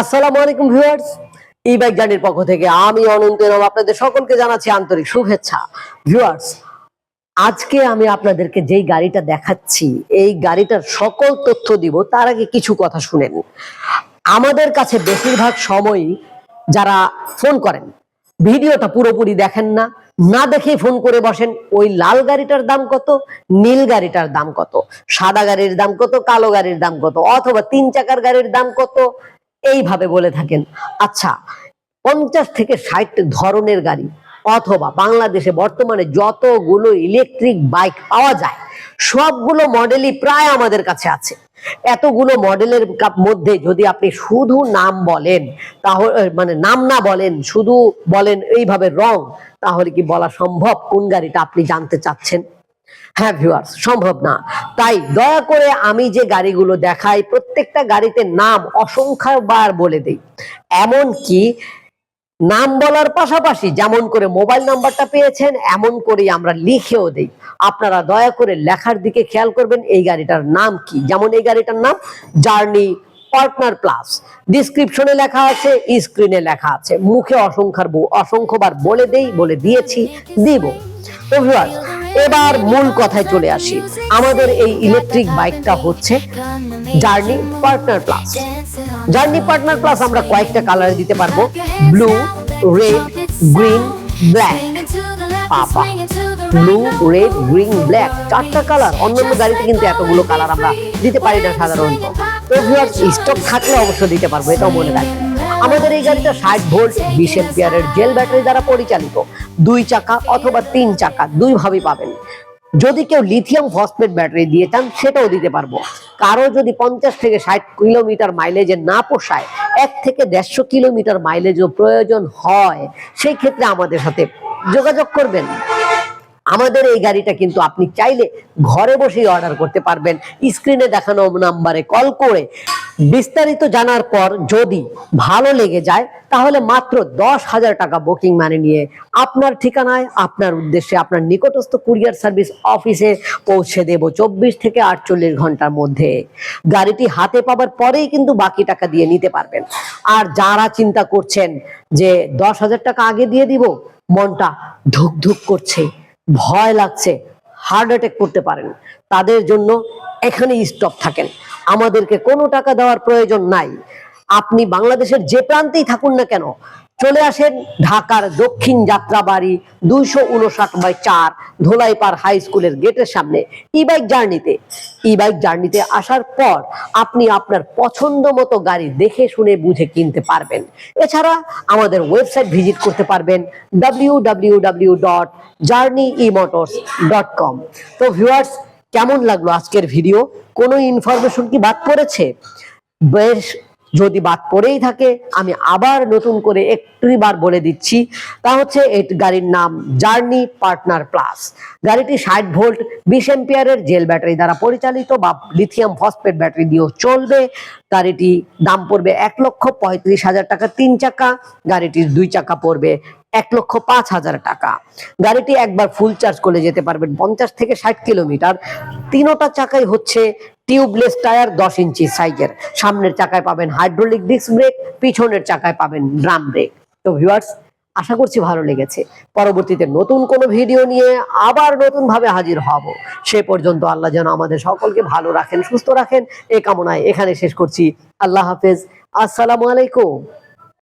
আসসালামু আলাইকুম ভিউয়ার্স ই বাইক জার্নির পক্ষ থেকে আমি অনন্ত এরম আপনাদের সকলকে জানাচ্ছি আন্তরিক শুভেচ্ছা। ভিউয়ার্স, আজকে আমি আপনাদেরকে যেই গাড়িটা দেখাচ্ছি, এই গাড়িটার সকল তথ্য দিব, তার আগে কিছু কথা শুনেন। আমাদের কাছে বেশিরভাগ সময়ই যারা ফোন করেন, ভিডিওটা পুরোপুরি দেখেন না না দেখেই ফোন করে বসেন, ওই লাল গাড়িটার দাম কত, নীল গাড়িটার দাম কত, সাদা গাড়ির দাম কত, কালো গাড়ির দাম কত, অথবা তিন চাকার গাড়ির দাম কত এইভাবে বলে থাকেন আচ্ছা পঞ্চাশ থেকে ষাট ধরনের গাড়ি অথবা বাংলাদেশে বর্তমানে যতগুলো ইলেকট্রিক বাইক পাওয়া যায়, সবগুলো মডেলই প্রায় আমাদের কাছে আছে। এতগুলো মডেলের মধ্যে যদি আপনি শুধু নাম বলেন, তাহলে মানে নাম না বলেন, শুধু বলেন এইভাবে রং, তাহলে কি বলা সম্ভব? কোন গাড়িটা আপনি জানতে চাচ্ছেন? হ্যাঁ ভিউয়ার্স সম্ভব না। তাই দয়া করে আমি যে গাড়িগুলো দেখাই প্রত্যেকটা গাড়িতে নাম অসংখ্যবার বলে দেই। এমন কি নাম বলার পাশাপাশি যেমন করে মোবাইল নাম্বারটা পেয়েছেন এমন করেই আমরা লিখেও দেই। আপনারা দয়া করে লেখার দিকে খেয়াল করবেন এই গাড়িটার নাম কি? যেমন এই গাড়িটার নাম জার্নি পার্টনার প্লাস ডিসক্রিপশনে লেখা আছে স্ক্রিনে লেখা আছে। মুখে অসংখ্যার অসংখ্যবার বলে দেই বলে দিয়েছি দিব। তো viewers, এবার মূল কথায় চলে আসি। আমাদের এই ইলেকট্রিক বাইকটা হচ্ছে journey partner plus journey partner plus আমরা কয়েকটা কালারে দিতে পারব। ব্লু রেড গ্রিন ব্ল্যাক পাপা। ব্লু রেড গ্রিন ব্ল্যাক চারটা কালার অন্যান্য গাড়িতে কিন্তু এতগুলো কালার আমরা দিতে পারি না সাধারণত। তো স্টক থাকলে অবশ্য দিতে পারব, এটাও মনে রাখবেন। আমাদের এই গাড়িটা ষাট ভোল্ট, বিশ এম্পিয়ারের জেল ব্যাটারি দ্বারা পরিচালিত। দুই চাকা অথবা তিন চাকা দুই ভাবে পাবেন। যদি কেউ লিথিয়াম ফসফেট ব্যাটারি দিয়ে চান, সেটাও দিতে পারব। কারও যদি পঞ্চাশ থেকে ষাট কিলোমিটার মাইলেজে না পোষায়, এক থেকে দেড়শো কিলোমিটার মাইলেজও প্রয়োজন হয়, সেই ক্ষেত্রে আমাদের সাথে যোগাযোগ করবেন। আমাদের এই গাড়িটা কিন্তু আপনি চাইলে ঘরে বসেই অর্ডার করতে পারবেন। স্ক্রিনে দেখানো নাম্বারে কল করে বিস্তারিত জানার পর যদি ভালো লেগে যায়, তাহলে মাত্র দশ হাজার টাকা বুকিং মানে নিয়ে আপনার ঠিকানায়, আপনার উদ্দেশ্যে আপনার নিকটস্থ কুরিয়ার সার্ভিস অফিসে পৌঁছে দেব চব্বিশ থেকে আটচল্লিশ ঘণ্টার মধ্যে। গাড়িটি হাতে পাবার পরেই কিন্তু বাকি টাকা দিয়ে নিতে পারবেন। আর যারা চিন্তা করছেন যে দশ হাজার টাকা আগে দিয়ে দিব, মনটা ধুক ধুক করছে, ভয় লাগছে হার্ট অ্যাটাক করতে পারেন। তাদের জন্য এখানে স্টপ থাকেন। আমাদেরকে কোনো টাকা দেওয়ার প্রয়োজন নাই। আপনি বাংলাদেশের যে প্রান্তেই থাকুন না কেন, চলে আসেন ঢাকার দক্ষিণ যাত্রাবাড়ি দুইশো উনষাট বাই চার ধোলাইপাড় হাই স্কুলের গেটের সামনে ই বাইক জার্নিতে ই বাইক জার্নিতে আসার পর আপনি আপনার পছন্দ মতো গাড়ি দেখে শুনে বুঝে কিনতে পারবেন। এছাড়া আমাদের ওয়েবসাইট ভিজিট করতে পারবেন W W W dot journey e motors dot com তো ভিউয়ার্স কেমন লাগল আজকের ভিডিও কোনো ইনফরমেশন কি বাদ পড়েছে? বেশ, যদি বাদ পড়েই থাকে, আমি আবার নতুন করে একটুই বার বলে দিচ্ছি। তা হচ্ছে এই গাড়ির নাম জার্নি পার্টনার প্লাস গাড়িটি ষাট ভোল্ট, বিশ এম্পিয়ারের জেল ব্যাটারি দ্বারা পরিচালিত বা লিথিয়াম ফসফেট ব্যাটারি দিয়েও চলবে। গাড়িটি দাম পড়বে এক লক্ষ পঁয়ত্রিশ হাজার টাকা, তিন চাকা। গাড়িটির দুই চাকা পড়বে এক লক্ষ পাঁচ হাজার টাকা। গাড়িটি একবার ফুল চার্জ করে যেতে পারবেন, পঞ্চাশ থেকে ষাট কিলোমিটার। তিনোটা চাকাই হচ্ছে টিউবলেস টায়ার দশ ইঞ্চি সাইজের। সামনের চাকায় পাবেন হাইড্রোলিক ডিস্ক ব্রেক পিছনের চাকায় পাবেন ড্রাম ব্রেক তো ভিউয়ার্স আশা করছি ভালো লেগেছে। পরবর্তীতে নতুন কোনো ভিডিও নিয়ে আবার নতুন ভাবে হাজির হব। সে পর্যন্ত আল্লাহ যেন আমাদের সকলকে ভালো রাখেন, সুস্থ রাখেন। এ কামনায় এখানে শেষ করছি। আল্লাহ হাফেজ। আসসালামু আলাইকুম।